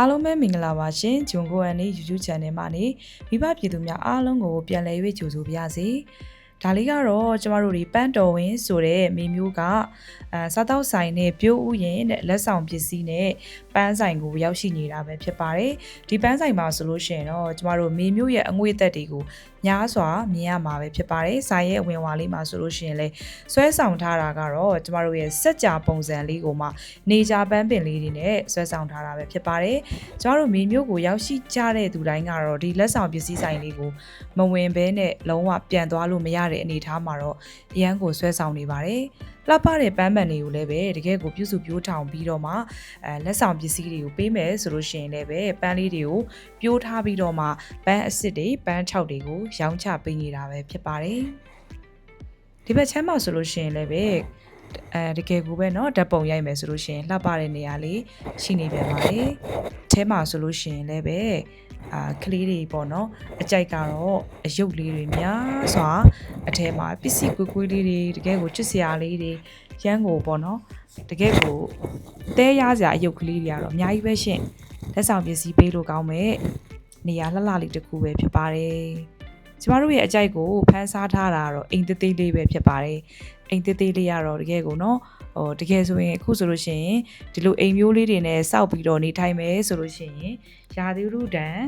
အားလုံးပဲမင်္ဂလာပါရှင်ဂျွန်ကိုအန်နီ YouTube Channel မှာနေမိဘပြည်သူများအားလုံးကိုပြန်လည်၍ကြိုဆိုပါရစေ ဒါလေးကတော့ကျမတို့ဒီပန်းတော်ဝင်ဆိုတဲ့မိမျိုးကအဲစားတောက်ဆိုင်နဲ့ပြိုးဥယင်နဲ့လက်ဆောင်ပစ္စည်းနဲ့ပန်းဆိုင်ကိုရောက်ရှိနေတာပဲဖြစ်ပါတယ်ဒီပန်းဆိုင်မှာဆိုလို့ရှိရင်တော့ကျမတို့မိမျိုးရဲ့အငွေ့သက်တွေကိုများစွာမြင်ရမှာပဲဖြစ်ပါတယ်။ဆိုင်ရဲ့အဝင်ဝါလေးမှာဆိုလို့ရှိရင်လေဆွဲဆောင်ထားတာကတော့ကျမတို့ရဲ့စက်ကြာပုံစံလေးကိုမှနေကြပန်းပင်လေးတွေနဲ့ဆွဲဆောင်ထားတာပဲဖြစ်ပါတယ်။ကျမတို့မိမျိုးကိုရောက်ရှိကြတဲ့သူတိုင်းကတော့ဒီလက်ဆောင်ပစ္စည်းဆိုင်လေးကိုမဝင်ဘဲနဲ့လုံးဝပြန်သွားလို့မရတဲ့အနေအထားမှာတော့အရန်ကိုဆွဲဆောင်နေပါတယ်။လှပတဲ့ပန်းပန်တွေကိုလည်းပဲတကယ်ကိုပြုစုပြိုးထောင်ပြီးတော့မှအဲလက်ဆောင်ပစ္စည်းတွေကိုပေးမယ်ဆိုလို့ရှိရင်လည်းပဲပန်းလေးတွေကိုပြိုးထားပြီးတော့မှပန်းအစ်စ်တွေပန်းခြောက်တွေကိုရောင်းချပေးနေတာပဲဖြစ်ပါတယ်ဒီဘက်ချမ်းမှာဆိုလို့ရှိရင်လည်းပဲအဲတကယ်ကိုပဲเนาะဓာတ်ပုံရိုက်မယ်ဆိုလို့ရှိရင်လှပတဲ့နေရာလေးရှိနေပြန်ပါတယ်။အဲမှာဆိုလို့ရှိရင်လည်းပဲ အာကလေးတွေပေါ့နော်အကြိုက်ကတော့အယုတ်လေးတွေများစွာအထဲမှာပစ္စည်းကွေးကွေးလေးတွေတကယ်ကိုချစ်စရာလေးတွေရမ်းကိုပေါ့နော်တကယ်ကိုတဲရစရာအယုတ်ကလေးတွေကတော့အများကြီးပဲရှင်လက်ဆောင်ပစ္စည်းပေးလို့ကောင်းမယ်နေရာလှလှလေးတစ်ခုပဲဖြစ်ပါတယ် ကျမတို့ရဲ့အကြိုက်ကိုဖန်ဆားထားတာကတော့အိမ်သေးသေးလေးပဲဖြစ်ပါတယ်အိမ်သေးသေးလေးကတော့တကယ်ကိုနော်ဟိုတကယ်ဆိုရင်အခုဆိုလို့ရှိရင်ဒီလိုအိမ်မျိုးလေးတွေနဲ့စောက်ပြီးတော့နေထိုင်မယ်ဆိုလို့ရှိရင်ရာသီဥတုတန်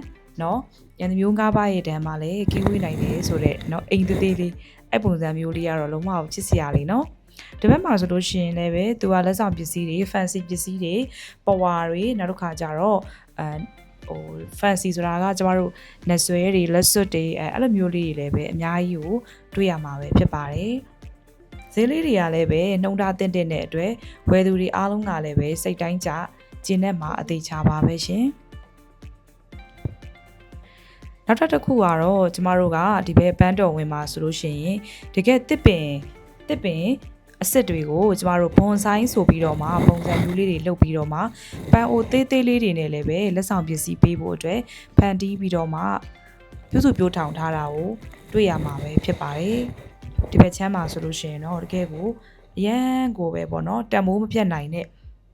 နော်ရန်သူမျိုးငါးပါးရဲ့တန်မှာလည်းကီးဝေးနိုင်တယ်ဆိုတော့နော်အိမ်သေးသေးလေးအဲ့ပုံစံမျိုးလေးကတော့လုံးဝချစ်စရာလေးနော်ဒီဘက်မှာဆိုလို့ရှိရင်လည်းပဲသူကလက်ဆောင်ပစ္စည်းတွေ fancy ပစ္စည်းတွေပဝါတွေနောက်တစ်ခါကျတော့အဲ ဟို fancy ဆိုတာကကျမတို့လက်ဆွဲတွေလက်စွပ်တွေအဲအဲ့လိုမျိုးလေးတွေလည်းပဲအများကြီးကိုတွေ့ရမှာပဲဖြစ်ပါတယ်ဈေးလေးတွေကလည်းပဲနှုံထားတင်တဲ့တဲ့အတွက်ဝယ်သူတွေအားလုံးကလည်းပဲစိတ်တိုင်းကြကျင်းနဲ့မှာအသေးချပါပဲရှင်နောက်ထပ်တစ်ခုကတော့ကျမတို့ကဒီဘက်ပန်းတော်ဝင်မှာဆိုလို့ရှိရင်တကယ်တစ်ပင်တစ်ပင် အစ်စ်တွေကိုကျမတို့ဘွန်ဆိုင်ဆိုပြီးတော့မှပုံစံမျိုးလေးတွေလုပ်ပြီးတော့မှပန်းအိုသေးသေးလေးတွေနဲ့လည်းပဲလက်ဆောင်ပစ္စည်းပေးဖို့အတွက်ဖန်တီးပြီးတော့မှပြုစုပြောထောင်ထားတာကိုတွေ့ရမှာပဲဖြစ်ပါတယ်ဒီဘက်ချမ်းမှာဆိုလို့ရှိရင်တော့တကယ်ကိုအရန်ကိုပဲပေါ့နော်တန်မိုးမပြတ်နိုင်တဲ့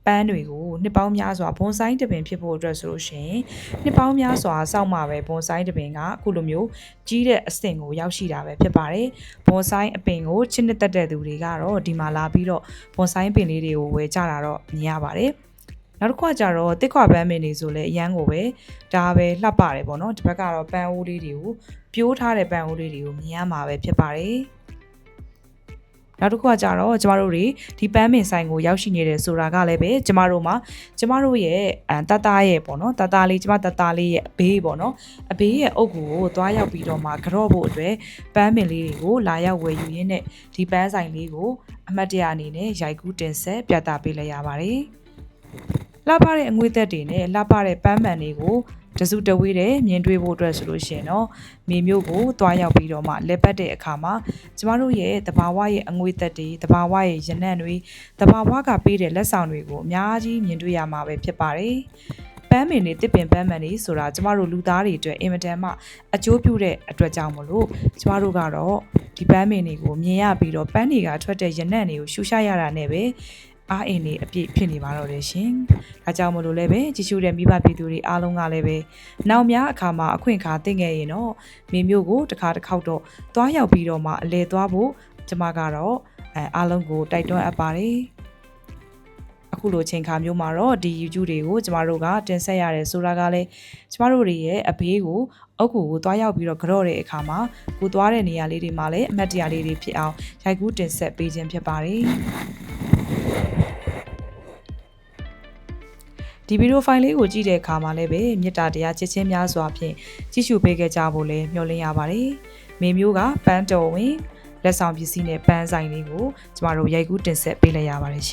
ပန်းတွေကိုနှစ်ပေါင်းများစွာဘွန်ဆိုင်တပင်ဖြစ်ဖို့အတွက်ဆိုလို့ရှိရင်နှစ်ပေါင်းများစွာစောင့်မှပဲဘွန်ဆိုင်တပင်ကအခုလိုမျိုးကြီးတဲ့အဆင့်ကိုရောက်ရှိတာပဲဖြစ်ပါတယ်ဘွန်ဆိုင်အပင်ကိုချစ်နှစ်သက်တဲ့သူတွေကတော့ဒီမှာလာပြီးတော့ဘွန်ဆိုင်ပင်လေးတွေကိုဝယ်ကြတာတော့မြင်ရပါတယ်နောက်တစ်ခါကျတော့တစ်ခွာပန်းမင်းတွေဆိုလဲအရန်ကိုပဲဒါပဲလှပတယ်ပေါ့နော်ဒီဘက်ကတော့ပန်းအိုးလေးတွေကိုပြိုးထားတဲ့ပန်းအိုးလေးတွေကိုမြင်ရမှာပဲဖြစ်ပါတယ် နောက်တစ်ခုကကြတော့ကျမတို့တွေဒီပန်းမင်ဆိုင်ကိုရောက်ရှိနေတယ်ဆိုတာကလည်းပဲကျမတို့မှာကျမတို့ရဲ့အတတရဲ့ပေါ့နော်တတလေးကျမတတလေးရဲ့အဘေးပေါ့နော်အဘေးရဲ့အုပ်ကိုသွားရောက်ပြီးတော့မှကြော့ဖို့အတွက်ပန်းမင်လေးတွေကိုလာရောက်ဝယ်ယူရင်းနဲ့ဒီပန်းဆိုင်လေးကိုအမတ်တရအနေနဲ့ရိုက်ကူးတင်ဆက်ပြသပေးလိုက်ရပါတယ်လှပတဲ့အငွေသက်တွေနဲ့လှပတဲ့ပန်းမှန်တွေကို တစုတဝေးတဲ့မြင်တွေ့ဖို့အတွက်ဆိုလို့ရှိရင်တော့မြေမျိုးကိုတွားရောက်ပြီးတော့မှလက်ပတ်တဲ့အခါမှာကျမတို့ရဲ့တဘာဝရဲ့အငွေသက်တွေတဘာဝရဲ့ရနံ့တွေတဘာဝကပေးတဲ့လက်ဆောင်တွေကိုအများကြီးမြင်တွေ့ရမှာပဲဖြစ်ပါတယ်ပန်းမင်တွေတစ်ပင်ပန်းမန်တွေဆိုတာကျမတို့လူသားတွေအတွက်အင်မတန်မှအကျိုးပြုတဲ့အတွက်ကြောင့်မလို့ကျမတို့ကတော့ဒီပန်းမင်တွေကိုမြင်ရပြီးတော့ပန်းတွေကထွက်တဲ့ရနံ့တွေကိုရှူရှာရတာနဲ့ပဲ အားအင်တွေအပြည့်ဖြစ်နေပါတော့တယ်ရှင်။ဒါကြောင့်မလို့လည်းပဲကြည့်ရှုတဲ့မိဘပြည်သူတွေအားလုံးကလည်းပဲနောက်များအခါမှာအခွင့်အခါသိငယ်ရင်တော့မိမျိုးကိုတစ်ခါတစ်ခေါက်တော့သွားရောက်ပြီးတော့မှအလဲသွားဖို့ကျမကတော့အဲအားလုံးကိုတိုက်တွန်းအပ်ပါတယ်။အခုလိုချိန်ခါမျိုးမှာတော့ဒီ YouTube တွေကိုကျမတို့ကတင်ဆက်ရတယ်ဆိုတာကလည်းကျမတို့တွေရဲ့အဘေးကိုအုပ်ကူကိုသွားရောက်ပြီးတော့ကြော့တဲ့အခါမှာကိုသွားတဲ့နေရာလေးတွေမှာလည်းအမတ်တရားလေးတွေဖြစ်အောင်ရိုက်ကူးတင်ဆက်ပေးခြင်းဖြစ်ပါတယ်။ ဒီဗီဒီယိုဖိုင်လေးကိုကြည့်တဲ့အခါမှာလည်းပဲမေတ္တာတရားချစ်ချင်းများစွာဖြင့်ကြည့်ရှုပေးခဲ့ကြဖို့လည်းမျှော်လင့်ရပါတယ်။မေမျိုးကပန်းတော်ဝင်လက်ဆောင်ပစ္စည်းနဲ့ပန်းဆိုင်လေးကိုကျမတို့ရိုက်ကူးတင်ဆက်ပေးလိုက်ရပါတယ်ရှင်